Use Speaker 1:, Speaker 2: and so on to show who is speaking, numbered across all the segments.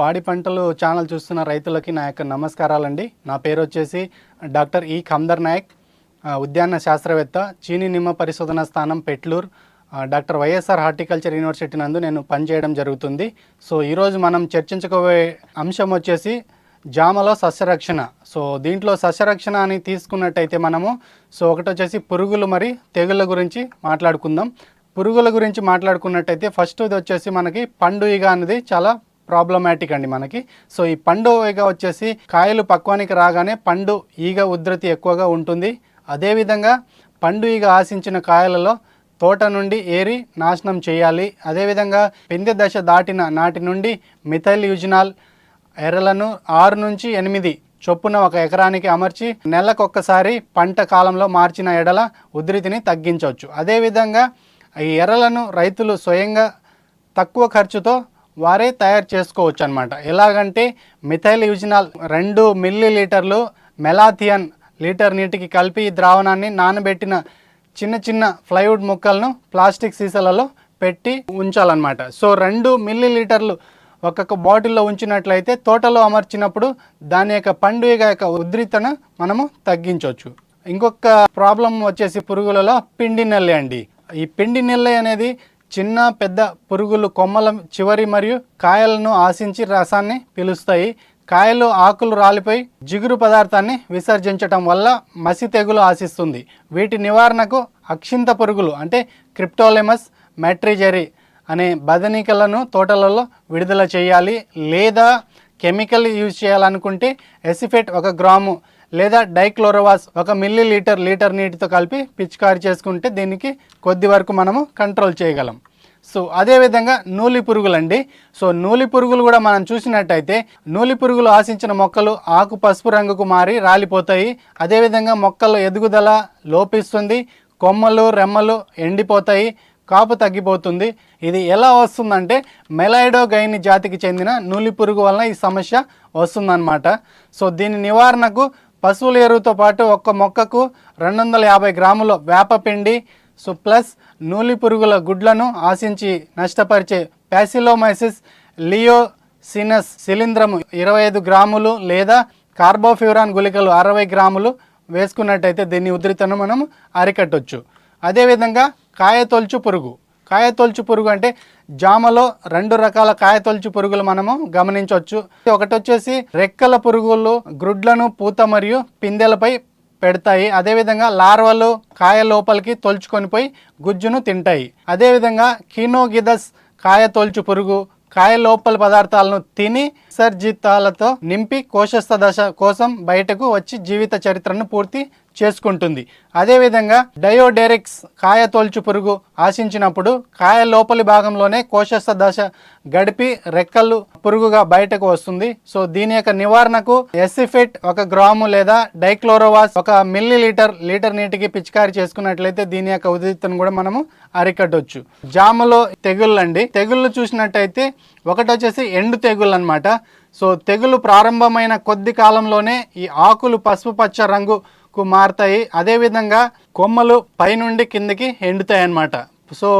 Speaker 1: పాడి పంటలు ఛానల్ చూస్తున్న రైతులకి నా యొక్క నమస్కారాలండి. నా పేరు వచ్చేసి డాక్టర్ ఈ ఖమ్దర్ నాయక్ ఉద్యాన శాస్త్రవేత్త చీని నిమ్మ పరిశోధన స్థానం Petlur doctor YSR horticulture university నందు నేను పనిచేయడం జరుగుతుంది. సో ఈరోజు మనం చర్చించుకోబోయే అంశం వచ్చేసి జామలో సస్యరక్షణ. సో దీంట్లో సస్యరక్షణ అని తీసుకున్నట్టయితే మనము సో ఒకటి వచ్చేసి పురుగులు మరి తెగుళ్ళ గురించి మాట్లాడుకుందాం. పురుగుల గురించి మాట్లాడుకున్నట్టయితే ఫస్ట్ ఇది వచ్చేసి మనకి పండు ఈగ అనేది చాలా ప్రాబ్లమాటిక్ అండి మనకి. సో ఈ పండు ఈగ వచ్చేసి కాయలు పక్వానికి రాగానే పండు ఈగ ఉధృతి ఎక్కువగా ఉంటుంది. అదేవిధంగా పండు ఈగ ఆశించిన కాయలలో తోట నుండి ఏరి నాశనం చేయాలి. అదేవిధంగా పిందె దశ దాటిన నాటి నుండి మిథైల్ యూజినాల్ ఎర్రలను ఆరు నుంచి ఎనిమిది చొప్పున ఒక ఎకరానికి అమర్చి నెలకొక్కసారి పంట కాలంలో మార్చిన ఎడల ఉధృతిని తగ్గించవచ్చు. అదేవిధంగా ఈ ఎర్రలను రైతులు స్వయంగా తక్కువ ఖర్చుతో వారే తయారు చేసుకోవచ్చు అనమాట ఎలాగంటే మిథైల్ యూజినాల్ రెండు మిల్లీ లీటర్లు మెలాథియన్ లీటర్ నీటికి కలిపి ఈ ద్రావణాన్ని నానబెట్టిన చిన్న చిన్న ప్లైవుడ్ ముక్కలను ప్లాస్టిక్ సీసాలలో పెట్టి ఉంచాలన్నమాట. సో రెండు మిల్లీ లీటర్లు ఒక్కొక్క బాటిల్లో ఉంచినట్లయితే తోటలో అమర్చినప్పుడు దాని యొక్క పండుగ యొక్క ఉధృతను మనము తగ్గించవచ్చు. ఇంకొక ప్రాబ్లం వచ్చేసి పురుగులలో పిండి నెల్లి అండి. ఈ పిండి నెల్లి అనేది చిన్న పెద్ద పురుగులు కొమ్మల చివరి మరియు కాయలను ఆశించి రసాన్ని పిలుస్తాయి. కాయలు ఆకులు రాలిపోయి జిగురు పదార్థాన్ని విసర్జించటం వల్ల మసి తెగులు ఆశిస్తుంది. వీటి నివారణకు అక్షింత పురుగులు అంటే క్రిప్టోలెమస్ మెట్రిజెరీ అనే బదనికలను తోటలలో విడుదల చేయాలి. లేదా కెమికల్ యూజ్ చేయాలనుకుంటే ఎసిఫెట్ ఒక గ్రాము లేదా డైక్లోరోవాస్ ఒక మిల్లీ లీటర్ లీటర్ నీటితో కలిపి పిచికారి చేసుకుంటే దీనికి కొద్ది వరకు మనము కంట్రోల్ చేయగలం. సో అదేవిధంగా నూలి పురుగులండి. సో నూలి పురుగులు కూడా మనం చూసినట్టయితే నూలి పురుగులు ఆశించిన మొక్కలు ఆకు పసుపు రంగుకు మారి రాలిపోతాయి. అదేవిధంగా మొక్కలు ఎదుగుదల లోపిస్తుంది. కొమ్మలు రెమ్మలు ఎండిపోతాయి. కాపు తగ్గిపోతుంది. ఇది ఎలా వస్తుందంటే మెలైడోగైని జాతికి చెందిన నూలి పురుగు వలన ఈ సమస్య వస్తుందన్నమాట. సో దీని నివారణకు పశువుల ఎరువుతో పాటు ఒక్క మొక్కకు రెండు వందల యాభై గ్రాముల వేపపిండి సో ప్లస్ నూలి పురుగుల గుడ్లను ఆశించి నష్టపరిచే ప్యాసిలోమైసిస్ లియోసినస్ శిలీంధ్రము ఇరవై ఐదు గ్రాములు లేదా కార్బోఫ్యూరాన్ గుళికలు అరవై గ్రాములు వేసుకున్నట్టయితే దీన్ని ఉధృతను మనం అరికట్టొచ్చు. అదేవిధంగా కాయతొలుచు పురుగు. కాయతొలుచు పురుగు అంటే జామలో రెండు రకాల కాయతొలుచు పురుగులు మనము గమనించవచ్చు. ఒకటి వచ్చేసి రెక్కల పురుగులు గ్రుడ్లను పూత మరియు పిందెలపై పెడతాయి. అదేవిధంగా లార్వలు కాయ లోపలికి తొలుచుకొని పోయి గుజ్జును తింటాయి. అదేవిధంగా కీనోగిదస్ కాయ తొలుచు పురుగు కాయ లోపల పదార్థాలను తిని విసర్జితాలతో నింపి కోశస్థ దశ కోసం బయటకు వచ్చి జీవిత చరిత్రను పూర్తి చేసుకుంటుంది. అదేవిధంగా డయోడెరిక్స్ కాయ తోల్చు పురుగు ఆశించినప్పుడు కాయ లోపలి భాగంలోనే కోశస్థ దశ గడిపి రెక్కలు పురుగుగా బయటకు వస్తుంది. సో దీని యొక్క నివారణకు ఎసిఫిట్ ఒక గ్రాము లేదా డైక్లోరోవాస్ ఒక మిల్లీ లీటర్ లీటర్ నీటికి పిచికారి చేసుకున్నట్లయితే దీని యొక్క ఉదితను కూడా మనము అరికట్టవచ్చు జామలో తెగుళ్ళు అండి తెగుళ్ళు చూసినట్టయితే ఒకటి వచ్చేసి ఎండు తెగుళ్ళు అనమాట సో తెగులు ప్రారంభమైన కొద్ది కాలంలోనే ఈ ఆకులు పసుపు పచ్చ రంగుకు మారుతాయి. అదేవిధంగా కొమ్మలు పైనుండి కిందకి ఎండుతాయి అన్నమాట సో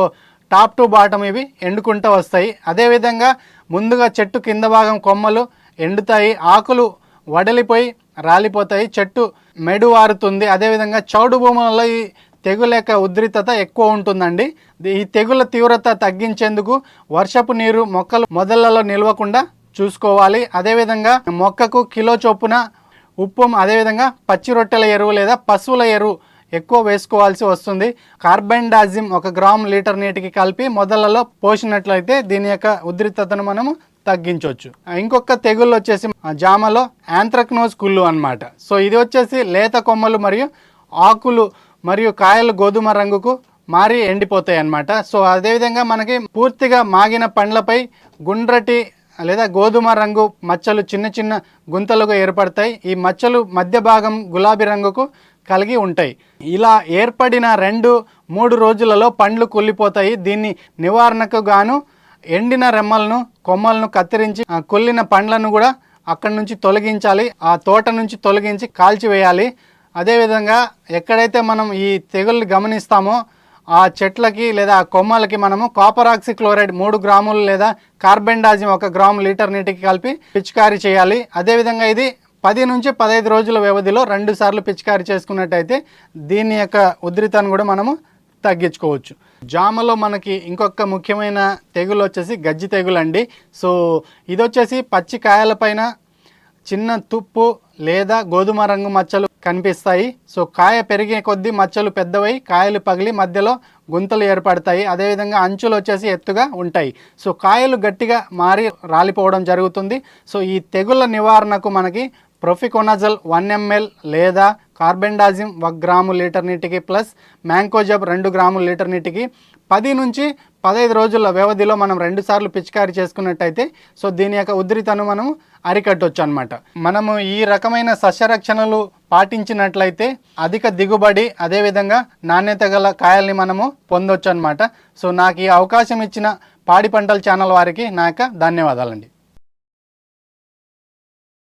Speaker 1: టాప్ టు బాటమ్ ఇవి ఎండుకుంటూ వస్తాయి. అదేవిధంగా ముందుగా చెట్టు కింద భాగం కొమ్మలు ఎండుతాయి. ఆకులు వడలిపోయి రాలిపోతాయి. చెట్టు మెడు వారుతుంది అదేవిధంగా చౌడు భూములలో ఈ తెగుల యొక్క ఉధృతత ఎక్కువ ఉంటుందండి. ఈ తెగుల తీవ్రత తగ్గించేందుకు వర్షపు నీరు మొక్కలు మొదళ్ళలో నిల్వకుండా చూసుకోవాలి. అదేవిధంగా మొక్కకు కిలో చొప్పున ఉప్పు అదేవిధంగా పచ్చి రొట్టెల ఎరువు లేదా పశువుల ఎరువు ఎక్కువ వేసుకోవాల్సి వస్తుంది. కార్బెండాజిమ్ ఒక గ్రామ్ లీటర్ నీటికి కలిపి మొదలలో పోసినట్లయితే దీని యొక్క ఉద్రిక్తతను మనము తగ్గించవచ్చు. ఇంకొక తెగుళ్ళు వచ్చేసి జామలో యాంత్రక్నోజ్ కుళ్ళు అనమాట సో ఇది వచ్చేసి లేత కొమ్మలు మరియు ఆకులు మరియు కాయలు గోధుమ రంగుకు మారి ఎండిపోతాయి అన్నమాట. సో అదేవిధంగా మనకి పూర్తిగా మాగిన పండ్లపై గుండ్రటి లేదా గోధుమ రంగు మచ్చలు చిన్న చిన్న గుంతలుగా ఏర్పడతాయి. ఈ మచ్చలు మధ్య భాగం గులాబీ రంగుకు కలిగి ఉంటాయి. ఇలా ఏర్పడిన రెండు మూడు రోజులలో పండ్లు కుళ్ళిపోతాయి. దీన్ని నివారణకు గాను ఎండిన రెమ్మలను కొమ్మలను కత్తిరించి కుళ్ళిన పండ్లను కూడా అక్కడి నుంచి తొలగించాలి. ఆ తోట నుంచి తొలగించి కాల్చివేయాలి. అదేవిధంగా ఎక్కడైతే మనం ఈ తెగుల్ని గమనిస్తామో ఆ చెట్లకి లేదా ఆ కొమ్మలకి మనము కాపర్ ఆక్సి క్లోరైడ్ మూడు గ్రాములు లేదా కార్బెండాజిమ్ ఒక గ్రాము లీటర్ నీటికి కలిపి పిచికారీ చేయాలి. అదేవిధంగా ఇది పది నుంచి పదహైదు రోజుల వ్యవధిలో రెండు సార్లు పిచికారీ చేసుకున్నట్టయితే దీని యొక్క ఉధృతాన్ని కూడా మనము తగ్గించుకోవచ్చు. జామలో మనకి ఇంకొక ముఖ్యమైన తెగులు వచ్చేసి గజ్జి తెగులు అండి సో ఇది వచ్చేసి పచ్చి కాయలపైన చిన్న తుప్పు లేదా గోధుమ రంగు మచ్చలు కనిపిస్తాయి. సో కాయ పెరిగే కొద్దీ మచ్చలు పెద్దవై కాయలు పగిలి మధ్యలో గుంతలు ఏర్పడతాయి. అదేవిధంగా అంచులు వచ్చేసి ఎత్తుగా ఉంటాయి. సో కాయలు గట్టిగా మారి రాలిపోవడం జరుగుతుంది. సో ఈ తెగుళ్ళ నివారణకు మనకి ప్రొఫికోనజల్ వన్ ఎంఎల్ లేదా కార్బెండాజిమ్ ఒక గ్రాము లీటర్ నీటికి ప్లస్ మ్యాంకోజబ్ రెండు గ్రాముల లీటర్ నీటికి. పది నుంచి పదహైదు రోజుల వ్యవధిలో మనం రెండు సార్లు పిచికారీ చేసుకున్నట్టయితే సో దీని యొక్క ఉధృతను మనం అరికట్టవచ్చు అనమాట మనము ఈ రకమైన సస్యరక్షణలు పాటించినట్లయితే అధిక దిగుబడి అదేవిధంగా నాణ్యత గల కాయల్ని మనము పొందొచ్చు అనమాట సో నాకు ఈ అవకాశం ఇచ్చిన పాడి పంటల ఛానల్ వారికి నా యొక్క ధన్యవాదాలండి.